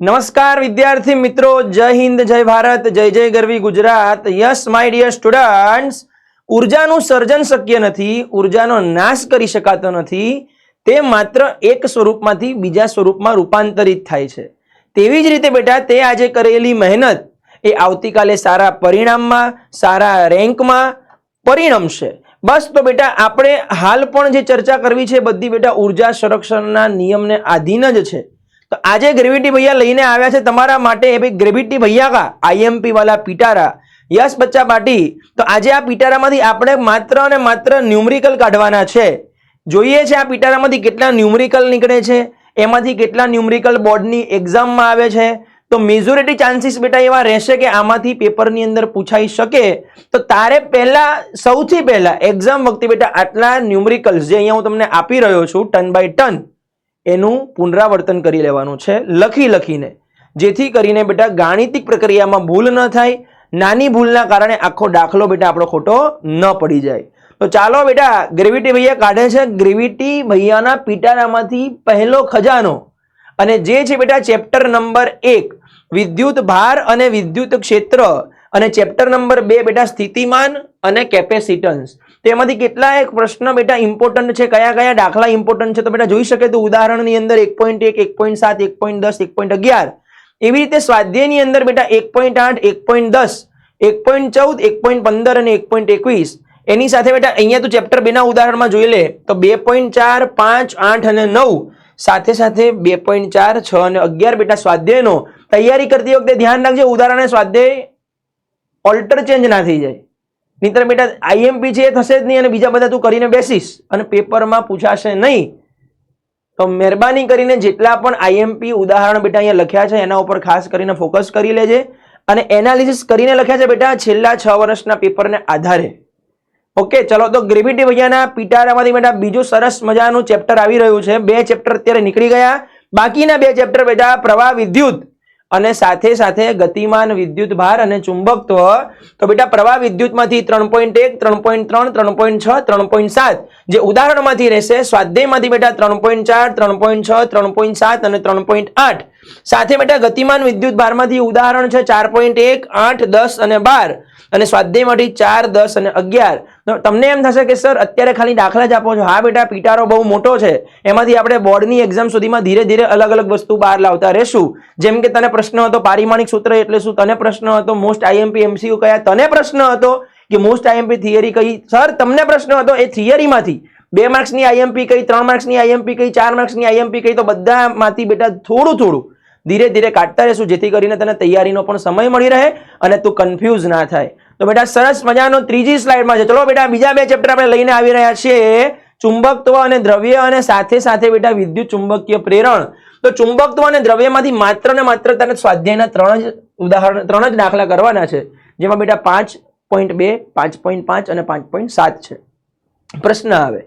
નમસ્કાર વિદ્યાર્થી મિત્રો, જય હિન્દ, જય ભારત, જય જય ગરવી Gujarat. Yes, my dear students, ઉર્જાનું સર્જન શક્ય નથી, ઉર્જાનો નાશ કરી શકાતો નથી. તે માત્ર એક સ્વરૂપમાંથી બીજા સ્વરૂપમાં રૂપાંતરિત થાય છે. તેવી જ રીતે બેટા, તે આજે કરેલી મહેનત એ આવતીકાલે સારા પરિણામમાં, સારા રેન્કમાં પરિણમશે. બસ તો બેટા, આપણે હાલ પણ જે ચર્ચા કરવી છે બધી બેટા ઊર્જા સંરક્ષણના નિયમને આધીન જ છે. તો આજે ગ્રેવિટી ભૈયા લઈને આવ્યા છે તમારા માટે ભાઈ ગ્રેવિટી ભૈયા કા આઈએમપી વાલા પિટારા. યસ બચ્ચા પાટી, તો આજે આ પિટારામાંથી આપણે માત્ર અને માત્ર ન્યુમરિકલ કાઢવાના છે. જોઈએ છે આ પિટારામાંથી કેટલા ન્યુમરિકલ નીકળે છે, એમાંથી કેટલા ન્યુમરિકલ બોર્ડની એક્ઝામમાં આવે છે. તો મેજોરિટી ચાન્સીસ બેટા એવા રહેશે કે આમાંથી પેપરની અંદર પૂછાઈ શકે. તો તારે પહેલા, સૌથી પહેલા એક્ઝામ વખતે બેટા આટલા ન્યુમરિકલ્સ જે અહીંયા હું તમને આપી રહ્યો છું, ટન બાય ટન એનું પુનરાવર્તન કરી લેવાનું છે, લખી લખીને. જેથી કરીને બેટા ગાણિતિક પ્રક્રિયામાં ભૂલ ન થાય, નાની ભૂલના કારણે આખો દાખલો બેટા આપણો ખોટો ન પડી જાય. તો ચાલો બેટા, ગ્રેવિટી ભૈયા કાઢે છે. ગ્રેવિટી ભૈયાના પિટારામાંથી પહેલો ખજાનો. અને જે છે બેટા ચેપ્ટર નંબર એક, વિદ્યુત ભાર અને વિદ્યુત ક્ષેત્ર. અને ચેપ્ટર નંબર બે બેટા સ્થિતિમાન અને કેપેસિટન્સ તેમાંથી કેટલા એક પ્રશ્ન બેટા ઇમ્પોર્ટન્ટ છે, કયા કયા દાખલા ઇમ્પોર્ટન્ટ છે તો બેટા જોઈ શકે તો ઉદાહરણની અંદર એક પોઈન્ટ એક એક પોઈન્ટ સાત, એક પોઈન્ટ દસ, એક પોઈન્ટ અગિયાર. એવી રીતે સ્વાધ્યાયની અંદર બેટા એક પોઈન્ટ આઠ, એક પોઈન્ટ દસ, એક પોઈન્ટ ચૌદ, એક પોઈન્ટ પંદર અને એક પોઈન્ટ એકવીસ. એની સાથે બેટા અહીંયા તું ચેપ્ટર બેના ઉદાહરણમાં જોઈ લે તો બે પોઈન્ટ ચાર, પાંચ, આઠ અને નવ. સાથે સાથે બે પોઈન્ટ ચાર, છ અને અગિયાર બેટા સ્વાધ્યાયનો. તૈયારી કરતી વખતે ધ્યાન રાખજે ઉદાહરણ સ્વાધ્યાય ઓલ્ટર ચેન્જ ના થઈ જાય. નહીતર બેટા આઈએમપી છે એ થશે જ નહીં અને બીજા બધા તું કરીને બેસીશ. અને પેપરમાં પૂછાશે નહીં. તો મહેરબાની કરીને જેટલા પણ આઈએમપી ઉદાહરણ બેટા અહીંયા લખ્યા છે, એના ઉપર ખાસ કરીને ફોકસ કરી લેજે. અને એનાલિસિસ કરીને લખ્યા છે બેટા, છેલ્લા છ વર્ષના પેપરને આધારે. ઓકે, ચલો તો ગ્રેવિટી ભૈયાના પિટારામાંથી બેટા બીજું સરસ મજાનું ચેપ્ટર આવી રહ્યું છે. બે ચેપ્ટર અત્યારે નીકળી ગયા. બાકીના બે ચેપ્ટર બેટા પ્રવાહ વિદ્યુત. અને સાથે સાથે ગતિમાન વિદ્યુત ભાર અને ચુંબકત્વ તો બેટા, પ્રવાહ વિદ્યુતમાંથી ત્રણ પોઈન્ટ એક, ત્રણ પોઈન્ટ ત્રણ ત્રણ પોઈન્ટ છ, ત્રણ પોઈન્ટ સાત. જે ઉદાહરણમાંથી રહેશે, સ્વાધ્યાયમાંથી બેટા ત્રણ પોઈન્ટ ચાર, ત્રણ પોઈન્ટ છ, ત્રણ પોઈન્ટ સાત અને ત્રણ પોઈન્ટ આઠ. સાથે બેટા, ગતિમાન વિદ્યુત ભારમાંથી ઉદાહરણ છે, ચાર પોઈન્ટ એક, આઠ, દસ અને બાર. અને સ્વાધ્યાયમાંથી ચાર, દસ અને અગિયાર. તમને એમ થશે કે, સર, અત્યારે ખાલી દાખલા જ આપો છો. હા, બેટા, પીટારો બહુ મોટો છે. એમાંથી આપણે બોર્ડની એક્ઝામ સુધીમાં ધીરે ધીરે અલગ અલગ વસ્તુ બહાર લાવતા રહેશું. જેમ કે, તને પ્રશ્ન હતો પારિમાણિક સૂત્ર એટલે શું? તને પ્રશ્ન હતો મોસ્ટ આઈએમપી એમસીયુ કયા? તને પ્રશ્ન હતો કે મોસ્ટ આઈએમપી થિયરી કઈ? સર, તમને પ્રશ્ન હતો એ થિયરીમાંથી બે માર્ક્સની આઈએમપી કઈ, ત્રણ માર્ક્સની આઈએમપી કઈ, ચાર માર્ક્સની આઈએમપી કઈ? તો બધામાંથી બેટા થોડું થોડું. ધીરે ધીરે કાઢતા રહેશું, જેથી કરીને તને તૈયારીનો પણ સમય મળી રહે અને તું કન્ફ્યુઝ ના થાય. તો બેટા, સરસ મજાનો ત્રીજી સ્લાઇડમાં છે. ચલો બેટા, બીજા બે ચેપ્ટર આપણે લઈને આવી રહ્યા છીએ. ચુંબકત્વ અને દ્રવ્ય અને સાથે સાથે બેટા વિદ્યુત ચુંબકીય પ્રેરણ. તો ચુંબકત્વ અને દ્રવ્યમાંથી માત્ર ને માત્ર તને સ્વાધ્યાયના ત્રણ જ ઉદાહરણ, ત્રણ જ દાખલા કરવાના છે. જેમાં બેટા પાંચ પોઈન્ટ બે, પાંચ પોઈન્ટ પાંચ અને પાંચ પોઈન્ટ સાત છે. પ્રશ્ન આવે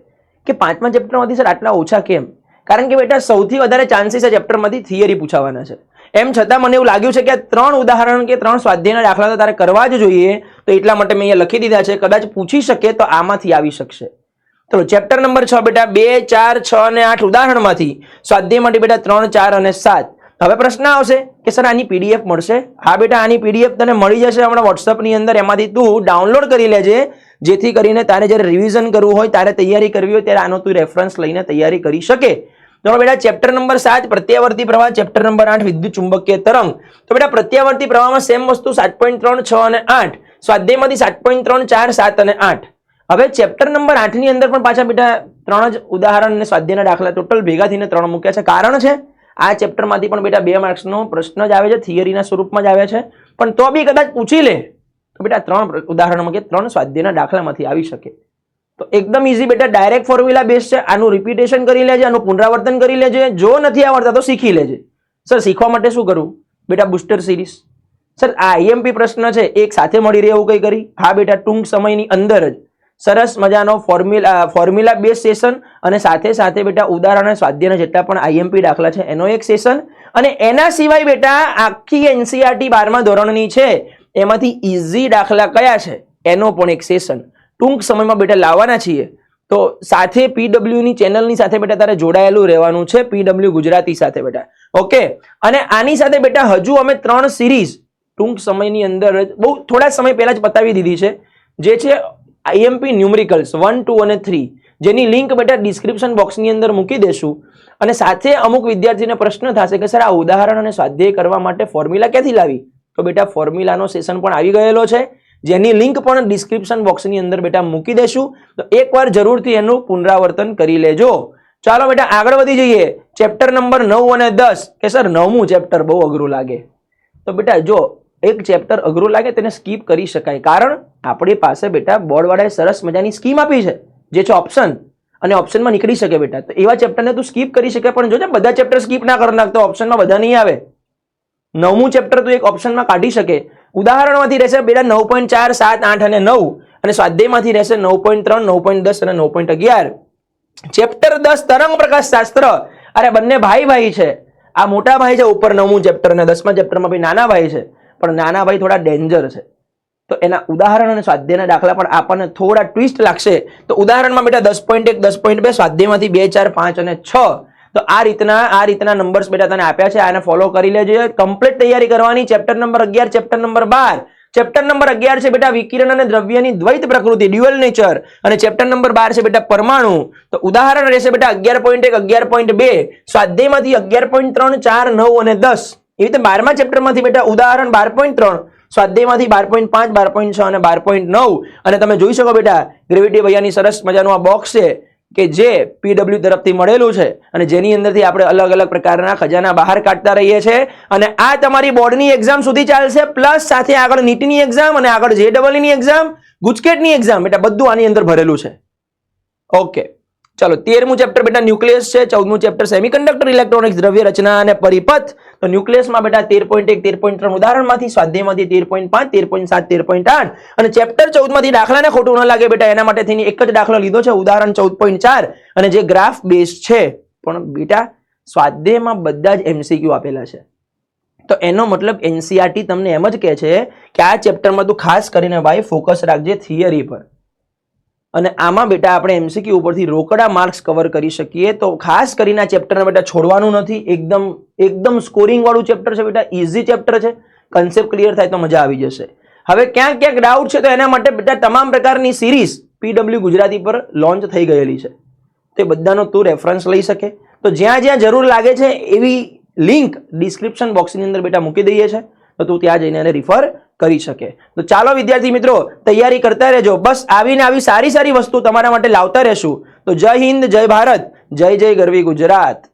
કે પાંચમા ચેપ્ટરમાંથી સર આટલા ઓછા કેમ? કારણ કે બેટા, સૌથી વધારે ચાન્સીસ આ ચેપ્ટરમાંથી થિયરી પૂછાવાના છે. એમ છતાં મને એવું લાગ્યું છે કે આ ત્રણ ઉદાહરણ કે ત્રણ સ્વાધ્યાયના દાખલા તો તારે કરવા જ જોઈએ, તો એટલા માટે મેં અહીંયા લખી દીધા છે. કદાચ પૂછી શકે તો આમાંથી આવી શકશે. ચલો ચેપ્ટર નંબર છ બેટા, બે, ચાર, છ અને આઠ ઉદાહરણમાંથી સ્વાધ્યાય માટે બેટા ત્રણ, ચાર અને સાત. હવે પ્રશ્ન આવશે કે સર, આની પીડીએફ મળશે? હા બેટા, આની પીડીએફ તને મળી જશે હમણાં વોટ્સઅપની અંદર. એમાંથી તું ડાઉનલોડ કરી લેજે, જેથી કરીને તારે જ્યારે રિવિઝન કરવું હોય, તારે તૈયારી કરવી હોય, ત્યારે આનો તું રેફરન્સ લઈને તૈયારી કરી શકે. તો બેટા ચેપ્ટર નંબર સાત, પ્રત્યાવર્તી પ્રવાહ ચેપ્ટર નંબર આઠ, વિદ્યુત ચુંબકીય તરંગ. તો બેટા પ્રત્યાવર્તી પ્રવાહમાં સેમ વસ્તુ સાત પોઈન્ટ ત્રણ, છ અને આઠ. સ્વાધ્યાયમાંથી સાત પોઈન્ટ ત્રણ, ચાર, સાત અને આઠ. હવે ચેપ્ટર નંબર આઠની અંદર પણ પાછા બેટા ત્રણ જ ઉદાહરણ અને સ્વાધ્યાયના દાખલા ટોટલ ભેગા થઈને ત્રણ મૂક્યા છે. કારણ છે, આ ચેપ્ટરમાંથી પણ બેટા બે માર્ક્સનો પ્રશ્ન જ આવે છે, થિયરીના સ્વરૂપમાં જ આવે છે. પણ તો બી કદાચ પૂછી લે. તો બેટા ત્રણ ઉદાહરણમાં કે ત્રણ સ્વાધ્યાયના દાખલામાંથી આવી શકે. તો એકદમ ઇઝી બેટા ડાયરેક્ટ ફોર્મ્યુલા બેઝ છે. આનું રિપીટેશન કરી લેજે, આનું પુનરાવર્તન કરી લેજે. જો નથી આવડતા તો શીખી લેજે. સર, શીખવા માટે શું કરવું બેટા બુસ્ટર સિરીઝ સર, આ આઈએમપી પ્રશ્ન છે. એક સાથે મળી રહે એવું કંઈ કરી? હા બેટા, ટૂંક સમયની અંદર જ. સરસ મજાનો ફોર્મ્યુલા ફોર્મ્યુલા બેઝ સેશન અને સાથે સાથે બેટા, ઉદાહરણ અને સ્વાધ્યાયના જેટલા પણ આઈએમપી દાખલા છે, એનો એક સેશન અને એના સિવાય બેટા, આખી એનસીઆરટી બારમા ધોરણની છે. એમાંથી ઇઝી દાખલા કયા છે? એનો પણ એક સેશન ટૂંક સમયમાં બેટા લાવવાના છીએ. તો સાથે પીડબ્લ્યુની ચેનલની સાથે બેટા તારે જોડાયેલું રહેવાનું છે, પીડબ્લ્યુ ગુજરાતી સાથે બેટા. ઓકે? અને આની સાથે બેટા હજુ અમે ત્રણ સિરીઝ ટૂંક સમયની અંદર બહુ થોડા સમય પહેલા જ પતાવી દીધી છે, જે છે આઈએમપી ન્યુમરિકલ્સ વન, ટુ અને થ્રી, જેની લિંક બેટા ડિસ્ક્રિપ્શન બોક્સની અંદર મૂકી દેશું. અને સાથે અમુક વિદ્યાર્થીને પ્રશ્ન થશે કે, સર, આ ઉદાહરણ અને સ્વાધ્યાય કરવા માટે ફોર્મ્યુલા ક્યાંથી લાવી? તો બેટા ફોર્મ્યુલાનો સેશન પણ આવી ગયેલો છે. જેની લિંક પણ ડિસ્ક્રિપ્શન બોક્સની અંદર બેટા મૂકી દેશું. તો એકવાર જરૂરથી એનું પુનરાવર્તન કરી લેજો. ચાલો બેટા આગળ વધી જઈએ. ચેપ્ટર નંબર નવ અને દસ. કે સર, નવમું ચેપ્ટર બહુ અઘરું લાગે. તો બેટા જો એક ચેપ્ટર અઘરું લાગે તેને સ્કીપ કરી શકાય. કારણ આપણી પાસે બેટા બોર્ડવાળાએ સરસ મજાની સ્કીમ આપી છે, જે છે ઓપ્શન અને ઓપ્શનમાં નીકળી શકે બેટા. તો એવા ચેપ્ટરને તું સ્કીપ કરી શકે, પણ જોજે બધા ચેપ્ટર સ્કીપ ના કરી નાખતો ઓપ્શનમાં બધા નહીં આવે. નવમું ચેપ્ટર તું એક ઓપ્શનમાં કાઢી શકે. ઉદાહરણમાંથી રહેશે બેટા નવ પોઈન્ટ ચાર સાત આઠ અને નવ અને સ્વાધ્યાયમાંથી રહેશે નવ પોઈન્ટ ત્રણ, નવ પોઈન્ટ દસ અને નવ પોઈન્ટ અગિયાર. ચેપ્ટર દસ તરંગ પ્રકાશ શાસ્ત્ર. અરે બંને ભાઈ ભાઈ છે. આ મોટા ભાઈ છે, ઉપર નવમું ચેપ્ટર અને દસમા ચેપ્ટરમાં ભાઈ નાના ભાઈ છે. પણ નાના ભાઈ થોડા ડેન્જર છે. તો એના ઉદાહરણ અને સ્વાધ્યાયના દાખલા પણ આપણને થોડા ટ્વિસ્ટ લાગશે. તો ઉદાહરણમાં બેટા દસ પોઈન્ટ એક, દસ પોઈન્ટ બે, સ્વાધ્યાયમાંથી બે, ચાર, પાંચ અને છ. તો આ રીતના આ રીતના નંબર્સ બેટા તને આપ્યા છે, આને ફોલો કરી લેજો. કમ્પ્લીટ તૈયારી કરવાની ચેપ્ટર નંબર અગિયાર ચેપ્ટર નંબર બાર. ચેપ્ટર નંબર અગિયાર છે બેટા વિકિરણ અને દ્રવ્યની દ્વૈત પ્રકૃતિ ડ્યુઅલ નેચર અને ચેપ્ટર નંબર બાર છે બેટા પરમાણુ. તો ઉદાહરણ રહેશે બેટા અગિયાર પોઈન્ટ એક, અગિયાર પોઈન્ટ બે. સ્વાધ્યાયમાંથી અગિયાર પોઈન્ટ ત્રણ, ચાર, નવ અને દસ. એવી રીતે બારમા ચેપ્ટરમાંથી બેટા ઉદાહરણ બાર પોઈન્ટ ત્રણ, સ્વાધ્યાયમાંથી બાર પોઈન્ટ પાંચ, બાર પોઈન્ટ છ અને બાર પોઈન્ટ નવ. અને તમે જોઈ શકો બેટા, ગ્રેવિટી ભૈયાની સરસ મજાનું આ બોક્સ છે. કે જે પીડબ્લ્યુ તરફથી મળેલું છે અને જેની અંદરથી આપણે અલગ અલગ પ્રકારના ખજાના બહાર કાઢતા રહીએ છીએ અને આ તમારી બોર્ડની એક્ઝામ સુધી ચાલશે પ્લસ સાથે આગળ નીટની એક્ઝામ અને આગળ જે ડબલની એક્ઝામ ગુજકેટની એક્ઝામ એટલે બધું આની અંદર ભરેલું છે. ઓકે ચલો, તેરમું ચેપ્ટર બેટા ન્યુક્લિયસ છે, ચૌદમું ચેપ્ટર સેમિકન્ડક્ટર ઇલેક્ટ્રોનિક્સ દ્રવ્ય રચના અને પરિપથ. તો ન્યુક્લિયસમાં બેટા તેર પોઈન્ટ એક, તેર પોઈન્ટ ત્રણ ઉદાહરણમાંથી, સ્વાધ્યાયમાંથી તેર પોઈન્ટ પાંચ, તેર પોઈન્ટ સાત, તેર પોઈન્ટ આઠ. અને ચેપ્ટર ચૌદમાંથી દાખલાને ખોટું ન લાગે બેટા, એના માટે થઈને એક જ દાખલો લીધો છે, ઉદાહરણ ચૌદ પોઈન્ટ ચાર. અને જે ગ્રાફ બેઝ છે, પણ બેટા સ્વાધ્યાયમાં બધા જ એમસીક્યુ આપેલા છે. તો એનો મતલબ એનસીઆરટી તમને એમ જ કહે છે કે આ ચેપ્ટરમાં તું ખાસ કરીને ભાઈ ફોકસ રાખજે થિયરી પર. અને આમાં બેટા આપણે એમસીક્યુ ઉપરથી રોકડા માર્ક્સ કવર કરી શકીએ. તો ખાસ કરીને આ ચેપ્ટરને બેટા છોડવાનું નથી. એકદમ એકદમ સ્કોરિંગ વાળું ચેપ્ટર છે બેટા. ઇઝી ચેપ્ટર છે. કન્સેપ્ટ ક્લિયર થાય તો મજા આવી જશે. હવે ક્યાંક ક્યાંક ડાઉટ છે તો એના માટે બેટા તમામ પ્રકારની સિરીઝ પીડબ્લ્યુ ગુજરાતી પર લોન્ચ થઈ ગયેલી છે. તે બધાનો તું રેફરન્સ લઈ શકે. તો જ્યાં જ્યાં જરૂર લાગે છે એવી લિંક ડિસ્ક્રિપ્શન બોક્સની અંદર બેટા મૂકી દઈએ છે. તો તું ત્યાં જઈને એને રિફર કરી શકે. તો ચાલો વિદ્યાર્થી મિત્રો, તૈયારી કરતા રહેજો. બસ આવીને આવી સારી સારી વસ્તુ તમારા માટે લાવતા રહેશું. તો જય હિન્દ, જય ભારત, જય જય ગરવી ગુજરાત.